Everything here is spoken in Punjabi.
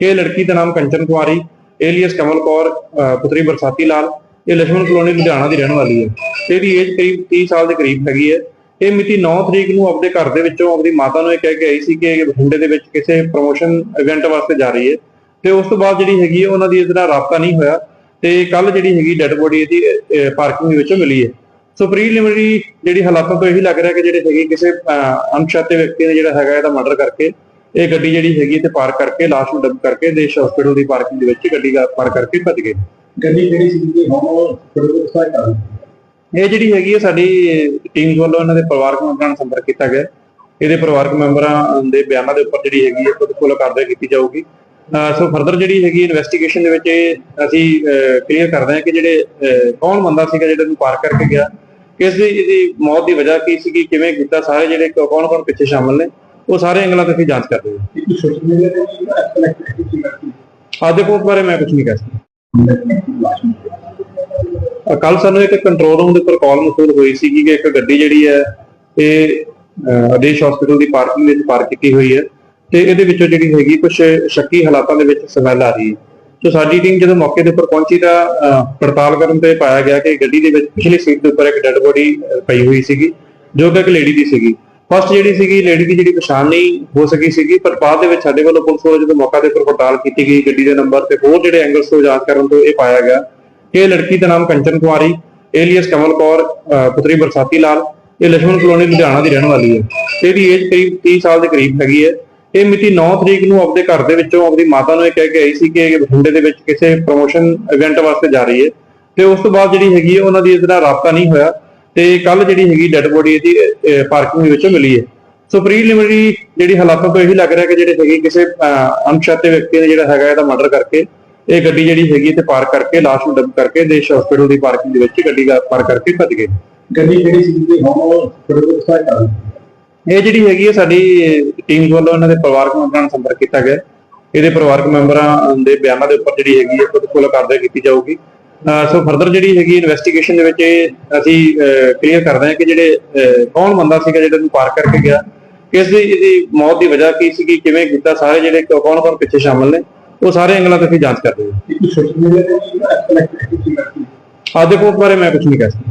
ਇਹ ਲੜਕੀ ਦਾ ਨਾਮ ਕੰਚਨ ਕੁਮਾਰੀ ਏਲੀਅਸ ਕਮਲ ਕੌਰ ਅਹ ਪੁੱਤਰੀ ਬਰਸਾਤੀ ਲਾਲ ਇਹ ਲక్ష్ਮਣ ਕਲੋਨੀ ਲੁਧਿਆਣਾ ਦੀ ਰਹਿਣ ਵਾਲੀ ਹੈ। ਇਹਦੀ ਏਜ ਕਰੀਬ 30 ਸਾਲ ਦੇ ਕਰੀਬ ਹੈਗੀ ਹੈ। ਇਹ ਮਿਤੀ 9 ਤਰੀਕ ਨੂੰ ਆਪਣੇ ਘਰ ਦੇ ਵਿੱਚੋਂ ਆਪਣੀ ਮਾਤਾ ਨੂੰ ਇਹ ਕਹਿ ਕੇ ਆਈ ਸੀ ਕਿ ਇਹ ਬਠਿੰਡੇ ਦੇ ਵਿੱਚ ਕਿਸੇ ਪ੍ਰੋਮੋਸ਼ਨ ਇਵੈਂਟ ਵਾਸਤੇ ਜਾ ਰਹੀ ਹੈ। ਤੇ ਉਸ ਤੋਂ ਬਾਅਦ ਜਿਹੜੀ ਹੈਗੀ ਹੈ ਉਹਨਾਂ ਦੀ ਇਹਦੇ ਨਾਲ ਰਾਬਤਾ ਨਹੀਂ ਹੋਇਆ। ਤੇ ਕੱਲ ਜਿਹੜੀ ਹੈਗੀ ਡੈੱਡ ਬੋਡੀ ਇਹਦੀ ਪਾਰਕਿੰਗ ਦੇ ਵਿੱਚੋਂ ਮਿਲੀ ਹੈ। ਸੋ ਪ੍ਰੀਲਿਮਿਨਰੀ ਜਿਹੜੀ ਹਾਲਾਤਾਂ ਤੋਂ ਇਹੀ ਲੱਗ ਰਿਹਾ ਕਿ ਜਿਹੜੇ ਹੈਗੇ ਕਿਸੇ ਅਹ, ਅਣਪਛਾਤੇ ਵਿਅਕਤੀ ਨੇ ਜਿਹੜਾ ਹੈਗਾ ਇਹਦਾ ਮਰਡਰ ਕਰਕੇ ਇਹ ਗੱਡੀ ਜਿਹੜੀ ਹੈਗੀ ਤੇ ਪਾਰਕ ਕਰਕੇ ਲਾਸ਼ ਨੂੰ ਡੰਪ ਕਰਕੇ ਦੇਸ਼ ਹਸਪੀਟਲ ਦੀ ਪਾਰਕਿੰਗ ਦੇ ਵਿੱਚ ਗੱਡੀ ਦਾ ਪਾਰਕ ਕਰਕੇ ਭੱਜ ਗਏ। ਗੱਡੀ ਜਿਹੜੀ ਸੀ ਹੁਣ ਥੋੜੇ ਸਾਇ ਕਰ ਇਹ ਜਿਹੜੀ ਹੈਗੀ ਹੈ ਸਾਡੀ ਟੀਮ ਵੱਲੋਂ ਇਹਨਾਂ ਦੇ ਪਰਿਵਾਰਕ ਮੈਂਬਰਾਂ ਨਾਲ ਸੰਪਰਕ ਕੀਤਾ ਗਿਆ। ਇਹਦੇ ਪਰਿਵਾਰਕ ਮੈਂਬਰਾਂ ਦੇ ਬਿਆਨਾਂ ਦੇ ਉੱਪਰ ਜਿਹੜੀ ਹੈਗੀ ਹੈ ਖੁਦ ਕੋਲ ਕਾਰਵਾਈ ਕੀਤੀ ਜਾਊਗੀ। ਸੋ ਫਰਦਰ ਜਿਹੜੀ ਹੈਗੀ ਇਨਵੈਸਟੀਗੇਸ਼ਨ ਦੇ ਵਿੱਚ ਅਸੀਂ ਕਲੀਅਰ ਕਰਦੇ ਹਾਂ ਕਿ ਜਿਹੜੇ ਕੌਣ ਬੰਦਾ ਸੀਗਾ ਜਿਹੜਾ ਨੂੰ ਪਾਰ ਕਰਕੇ ਗਿਆ ਕਿਸ ਦੀ ਇਹਦੀ ਮੌਤ ਦੀ ਵਜ੍ਹਾ ਕੀ ਸੀਗੀ ਕਿਵੇਂ ਕੀਤਾ ਸਾਰੇ ਜਿਹੜੇ ਕੌਣ ਕੌਣ ਪਿੱਛੇ ਸ਼ਾਮਲ ਨੇ ਉਹ ਸਾਰੇ ਐਂਗਲਾਂ ਤੇ ਅਸੀਂ ਜਾਂਚ ਕਰ ਰਹੇ ਹਾਂ ਕਿ ਸੋਸ਼ਲ ਮੀਡੀਆ ਤੇ ਵੀ ਐਕਸਪੈਕਟ ਕੀਤੀ ਜਾਂਦੀ ਅੱਜ ਦੇ ਕੋਲ ਬਾਰੇ ਮੈਂ ਕੁਝ ਨਹੀਂ ਕਹਿ ਸਕਦਾ। ਕੱਲ ਸਾਨੂੰ ਇੱਕ ਕੰਟਰੋਲ ਰੂਮ ਦੇ ਉੱਪਰ ਕਾਲ ਮਸੂਲ ਹੋਈ ਸੀ ਕਿ ਇੱਕ ਗੱਡੀ ਜਿਹੜੀ ਹੈ, ਇਹ ਆਦੇਸ਼ ਹਸਪੀਟਲ ਦੀ ਪਾਰਕਿੰਗ ਵਿੱਚ ਪਾਰਕ ਕੀਤੀ ਹੋਈ ਹੈ ਤੇ ਇਹਦੇ ਵਿੱਚੋਂ ਜਿਹੜੀ ਹੈਗੀ ਕੁਝ ਸ਼ੱਕੀ ਹਾਲਾਤਾਂ ਦੇ ਵਿੱਚ ਸਮੈਲ ਆ ਰਹੀ ਹੈ। ਸੋ ਸਾਡੀ ਟੀਮ ਜਦੋਂ ਮੌਕੇ ਦੇ ਉੱਪਰ ਪਹੁੰਚੀ ਤਾਂ ਪੜਤਾਲ ਕਰਨ ਤੇ ਪਾਇਆ ਗਿਆ ਕਿ ਗੱਡੀ ਦੇ ਵਿੱਚ ਪਿਛਲੀ ਸੀਟ ਦੇ ਉੱਪਰ ਇੱਕ ਡੈੱਡ ਬੋਡੀ ਪਈ ਹੋਈ ਸੀਗੀ, ਜੋ ਕਿ ਇੱਕ ਲੇਡੀ ਦੀ ਸੀਗੀ। ਫਸਟ ਜਿਹੜੀ ਸੀਗੀ ਲੇਡੀ ਦੀ ਜਿਹੜੀ ਪਛਾਣ ਨਹੀਂ ਹੋ ਸਕੀ ਸੀਗੀ, ਪਰ ਬਾਅਦ ਦੇ ਵਿੱਚ ਸਾਡੇ ਵੱਲੋਂ ਪੁਲਿਸ ਵੱਲੋਂ ਜਦੋਂ ਮੌਕਾ ਦੇ ਉੱਪਰ ਪੜਤਾਲ ਕੀਤੀ ਗਈ ਗੱਡੀ ਦੇ ਨੰਬਰ ਤੇ ਹੋਰ ਜਿਹੜੇ ਐਂਗਲਸ ਤੋਂ ਜਾਂਚ ਕਰਨ ਤੋਂ ਇਹ ਪਾਇਆ ਗਿਆ। ਕਿ ਇਹ ਲੜਕੀ ਦਾ ਨਾਮ ਕੰਚਨ ਕੁਮਾਰੀ ਏਲੀਅਸ ਕਮਲ ਕੌਰ, ਅਹ, ਪੁੱਤਰੀ ਬਰਸਾਤੀ ਲਾਲ, ਇਹ ਲక్ష్ਮਣ ਕਲੋਨੀ ਲੁਧਿਆਣਾ ਦੀ ਰਹਿਣ ਵਾਲੀ ਹੈ। ਇਹਦੀ ਏਜ ਕਰੀਬ 30 ਸਾਲ ਦੇ ਕਰੀਬ ਹੈਗੀ ਹੈ। ਇਹ ਮਿਤੀ 9 ਤਰੀਕ ਨੂੰ ਆਪਣੇ ਘਰ ਦੇ ਵਿੱਚੋਂ ਆਪਣੀ ਮਾਤਾ ਨੂੰ ਇਹ ਕਹਿ ਕੇ ਆਈ ਸੀ ਕਿ ਇਹ ਬਠਿੰਡੇ ਦੇ ਵਿੱਚ ਕਿਸੇ ਪ੍ਰੋਮੋਸ਼ਨ ਇਵੈਂਟ ਵਾਸਤੇ ਜਾ ਰਹੀ ਹੈ। ਤੇ ਉਸ ਤੋਂ ਬਾਅਦ ਜਿਹੜੀ ਹੈਗੀ ਹੈ, ਉਹਨਾਂ ਦੀ ਇਸ ਨਾਲ ਰਾਬਤਾ ਨਹੀਂ ਹੋਇਆ। ਤੇ ਕੱਲ ਜਿਹੜੀ ਹੈਗੀ ਡੈੱਡ ਬੋਡੀ ਇਹਦੀ ਪਾਰਕਿੰਗ ਦੇ ਵਿੱਚੋਂ ਮਿਲੀ ਹੈ। ਸੋ ਪ੍ਰੀਲਿਮਿਨਰੀ ਜਿਹੜੀ ਹਾਲਾਤਾਂ ਤੋਂ ਇਹੀ ਲੱਗ ਰਿਹਾ ਕਿ ਜਿਹੜੇ ਹੈਗੇ ਕਿਸੇ ਅਹ, ਅਣਪਛਾਤੇ ਵਿਅਕਤੀ ਨੇ ਜਿਹੜਾ ਹੈਗਾ ਇਹਦਾ ਮਰਡਰ ਕਰਕੇ ਇਹ ਗੱਡੀ ਜਿਹੜੀ ਹੈਗੀ ਤੇ ਪਾਰਕ ਕਰਕੇ ਲਾਸ਼ ਨੂੰ ਡੰਪ ਕਰਕੇ ਦੇਸ਼ ਹਸਪੀਟਲ ਦੀ ਪਾਰਕਿੰਗ ਦੇ ਵਿੱਚ ਗੱਡੀ ਦਾ ਪਾਰਕ ਕਰਕੇ ਭੱਜ ਗਏ। ਗੱਡੀ ਜਿਹੜੀ ਸੀ ਕਿ ਹੁਣ ਥੋੜੇ ਸਾਇ ਕਰ ਇਹ ਜਿਹੜੀ ਹੈਗੀ ਹੈ ਸਾਡੀ ਟੀਮ ਵੱਲੋਂ ਇਹਨਾਂ ਦੇ ਪਰਿਵਾਰਕ ਮੈਂਬਰਾਂ ਨਾਲ ਸੰਪਰਕ ਕੀਤਾ ਗਿਆ। ਇਹਦੇ ਪਰਿਵਾਰਕ ਮੈਂਬਰਾਂ ਦੇ ਬਿਆਨਾਂ ਦੇ ਉੱਪਰ ਜਿਹੜੀ ਹੈਗੀ ਹੈ ਖੁਦ ਕੋਲ ਕਾਰਵਾਈ ਕੀਤੀ ਜਾਊਗੀ। ਸੋ ਫਰਦਰ ਜਿਹੜੀ ਹੈਗੀ ਇਨਵੈਸਟੀਗੇਸ਼ਨ ਦੇ ਵਿੱਚ ਇਹ ਅਸੀਂ ਕਲੀਅਰ ਕਰਦੇ ਹਾਂ ਕਿ ਜਿਹੜੇ ਕੌਣ ਬੰਦਾ ਸੀਗਾ ਜਿਹੜਾ ਨੂੰ ਪਾਰ ਕਰਕੇ ਗਿਆ ਕਿਸ ਦੀ ਇਹਦੀ ਮੌਤ ਦੀ ਵਜ੍ਹਾ ਕੀ ਸੀਗੀ ਕਿਵੇਂ ਕੀਤਾ ਸਾਰੇ ਜਿਹੜੇ ਕੌਣ ਕੌਣ ਪਿੱਛੇ ਸ਼ਾਮਲ ਨੇ ਉਹ ਸਾਰੇ ਐਂਗਲਾਂ ਤੇ ਅਸੀਂ ਜਾਂਚ ਕਰ ਰਹੇ ਹਾਂ। ਕਿ ਸੋਸ਼ਲ ਮੀਡੀਆ ਤੇ ਵੀ ਐਕਸਪੈਕਟ ਕੀਤੀ ਜਾਂਦੀ ਹੈ ਅੱਜ ਦੇ ਕੋਲ ਬਾਰੇ ਮੈਂ ਕੁਝ ਨਹੀਂ ਕਹਿ ਸਕਦਾ।